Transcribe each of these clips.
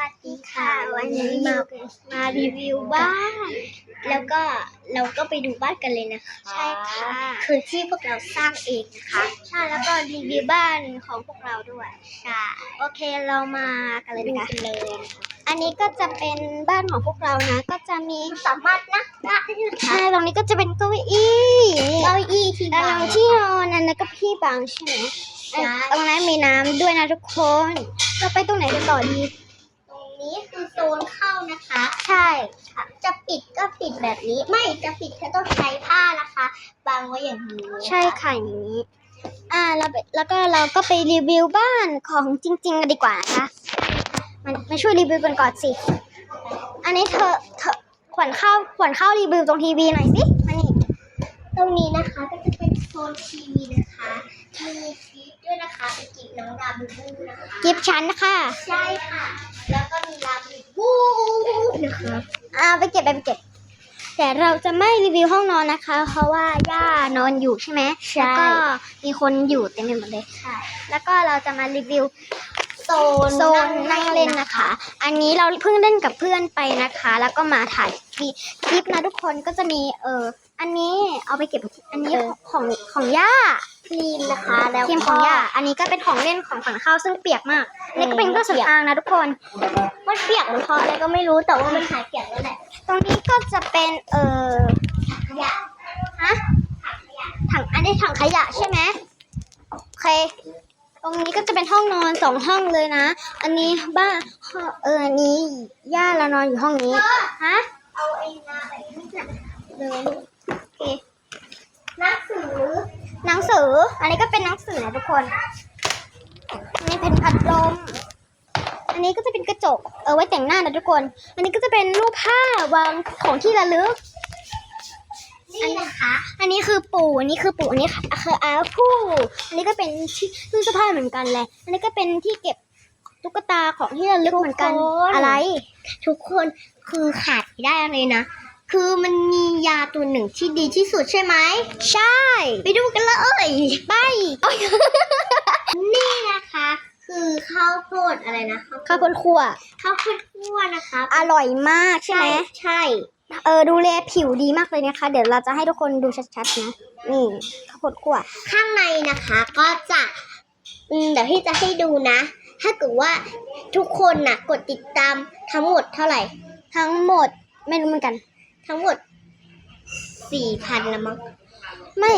วัสดีค่ะ วันนี้มามารีวิวบ้าน แล้วก็เราก็ไปดูบ้านกันเลยนะคะใช่ค่ะคือที่พวกเราสร้างเองนะคะใช่แล้วก็รีวิวบ้านของพวกเราด้วยใช่โอเคเรามากันเลยนะคะเลยอันนี้ก็จะเป็นบ้านของพวกเรานะ ก็จะมีสามารถนั่งได้ใช่ตรงนี้ก็จะเป็นเก้าอี้เก้าอี้ที่บางที่นอนอันนั้นก็พี่บางใช่ไหมใช่ตรงนั้นมีน้ำด้วยนะทุกคน เราไปตรงไหนกันต่อดีตรง นี้คือโซนเข้านะคะ ใช่จะปิดก็ปิดแบบนี้ ไม่จะปิดแค่ต้องใช้ผ้านะคะบางไว้อย่างนี้ใช่ค่ะอย่างนี้ อ่าเราไปแล้วก็เราก็ไปรีวิวบ้านของจริง ๆ กันดีกว่านะคะมันมาช่วยรีวิวกันก่อนสิ อันนี้เธอเธอขวัญเข้าขวัญเข้ารีวิวตรงทีวีหน่อยสิมานี่ตรงนี้นะคะก็จะเป็นโซนทีวีนะคะมีกิฟด้วยนะคะเป็นกิฟน้องดาบูบูนะคะกิฟต์ชั้นนะคะ ใช่ค่ะ แล้วก็มีลาบูบู นะคะอ่าไปเก็บไปไปเก็บ แต่เราจะไม่รีวิวห้องนอนนะคะ เพราะว่าย่านอนอยู่ใช่ไหมแล้วก็มีคนอยู่เต็มไปหมดเลยใช่แล้วก็เราจะมารีวิวโซนโซนนั่งเล่นนะคะ อันนี้เราเพิ่งเล่นกับเพื่อนไปนะคะ แล้วก็มาถ่ายคลิปนะทุกคนก็จะมีเอออันนี้เอาไปเก็บอันนี้ของของย่าค รีมนะคะแล้วทีมของย่าอันนี้ก็เป็นของเล่นของฝันข้าวซึ่งเปียกมากอันนี่ก็เป็นเครื่องสำอางนะทุกคนมันเปียกหรือเพราะอะไรก็ไม่รู้แต่ว่ามันหายเปียกแล้วแหละตรงนี้ก็จะเป็นเออขยะฮะถังอันนี้ถังขยะใช่ไหมโอเค ตรงนี้ก็จะเป็นห้องนอนสองห้องเลยนะ อันนี้บ้านเอออันนี้ย่าเรานอนอยู่ห้องนี้ฮะเอาไอ้น้ำไอ้นี่น่ะเลยโอเค หนังสือ หนังสือ อันนี้ก็เป็นหนังสือนะทุก คนอันนี้เป็นพัดลม อันนี้ก็จะเป็นกระจก เออไว้แต่งหน้านะทุกคน อันนี้ก็จะเป็นรูปภาพวางของที่ระลึกนี่นะคะ อันนี้คือปู่อันนี้คือปู่อันนี้ค่ะคืออาผู้อันนี้ก็เป็นที่ตู้เสื้อผ้าเหมือนกันเลย อันนี้ก็เป็นที่เก็บตุ๊กตาของที่ระลึกเหมือนกัน อะไร ทุกคนคือขาดไม่ได้เลยนะ คือมันมียาตัวหนึ่งที่ดีที่สุดใช่ไหม ใช่ ไปดูกันเลยไป นี่นะคะ คือข้าวโพดอะไรนะข้าวโพดคั่วข้าวโพดคั่วนะคะอร่อยมากใช่ไหมใช่ เออดูแลผิวดีมากเลยนะคะ เดี๋ยวเราจะให้ทุกคนดูชัดๆนะนี่ข้าวโพดคั่วข้างในนะคะก็จะอืมเดี๋ยวพี่จะให้ดูนะ ถ้าเกิดว่าทุกคนน่ะ กดติดตามทั้งหมดเท่าไหร่ ทั้งหมดไม่รู้เหมือนกัน ทั้งหมดสี่พันละมั้งไม่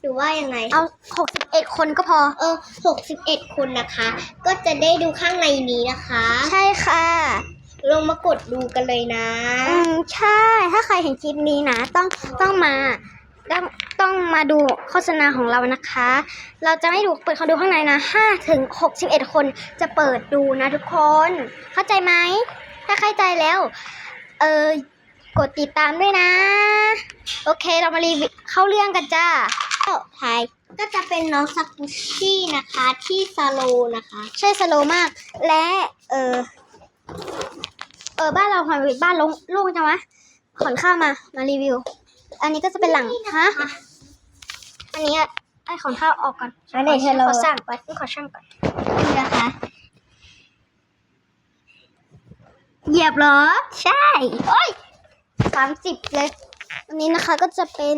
หรือว่ายังไง เอาหกสิบเอ็ดคนก็พอ เออหกสิบเอ็ดคนนะคะ ก็จะได้ดูข้างในนี้นะคะ ใช่ค่ะ ลงมากดดูกันเลยนะ อืมใช่ ถ้าใครเห็นคลิปนี้นะ ต้องต้องมาต้องต้องมาดูโฆษณาของเรานะคะ เราจะไม่ดูเปิดเขาดูข้างในนะห้าถึงหกสิบเอ็ดคนจะเปิดดูนะทุกคน เข้าใจไหม ถ้าเข้าใจแล้ว เออ กดติดตามด้วยนะ โอเคเรามารีวิวเข้าเรื่องกันจ้าไทยก็จะเป็นน้องซากุชินะคะที่ซาโลนะคะ ใช่สโลว์มาก และเออเออบ้านเราทำไมบ้านลงลูกจังวะขอนข้าวมามารีวิว อันนี้ก็จะเป็นหลังฮะอันนี้อะไอ้ขอนข้าวออกก่อนอันไหนเธอขอสร้างก่อนขอช่างก่อนนี่นะคะเหยียบเหรอ ใช่ โอ้ย สามสิบเลยอันนี้นะคะก็จะเป็น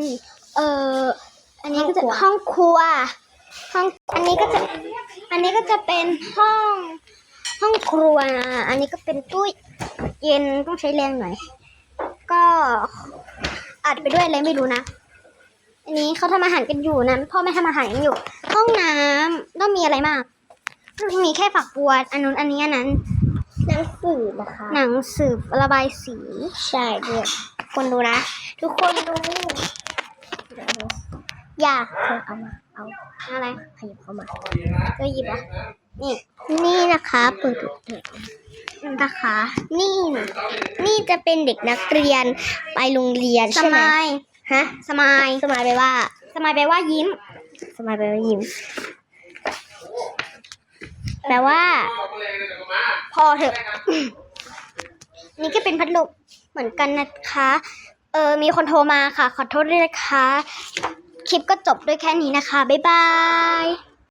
เอ่อ อันนี้ก็จะห้องครัว ห้อง อันนี้ก็จะ อันนี้ก็จะเป็นห้อง ห้องครัวนะ อันนี้ก็เป็นตู้เย็นต้องใช้แรงหน่อย ก็อัดไปด้วยอะไรไม่รู้นะ อันนี้เขาทำอาหารกันอยู่นะพ่อแม่ทำอาหารกันอยู่ ห้องน้ำต้องมีอะไรมากมีแค่ฝักบัวอันนู้นอันนี้อันนั้น หนังสือนะคะ หนังสือระบายสี ใช่ด้วยคนดูนะ ทุกคนดู อย่าเธอเอามา เอาอะไรขยับเข้ามาก็หยิบอะนี่ นี่นะคะ เปิดดูเถอะนะคะ นี่ นี่จะเป็นเด็กนักเรียนไปโรงเรียนสใช่ไหมมายฮะ สมายสมายไปว่า สมายแปลว่ายิ้ม สมายไปว่ายิ้ม แปลว่า พอเถอะ นี่ก็เป็นพัดลมเหมือนกันนะคะ เออมีคนโทรมาค่ะ ขอโทษด้วยนะคะ คลิปก็จบด้วยแค่นี้นะคะ บ๊ายบาย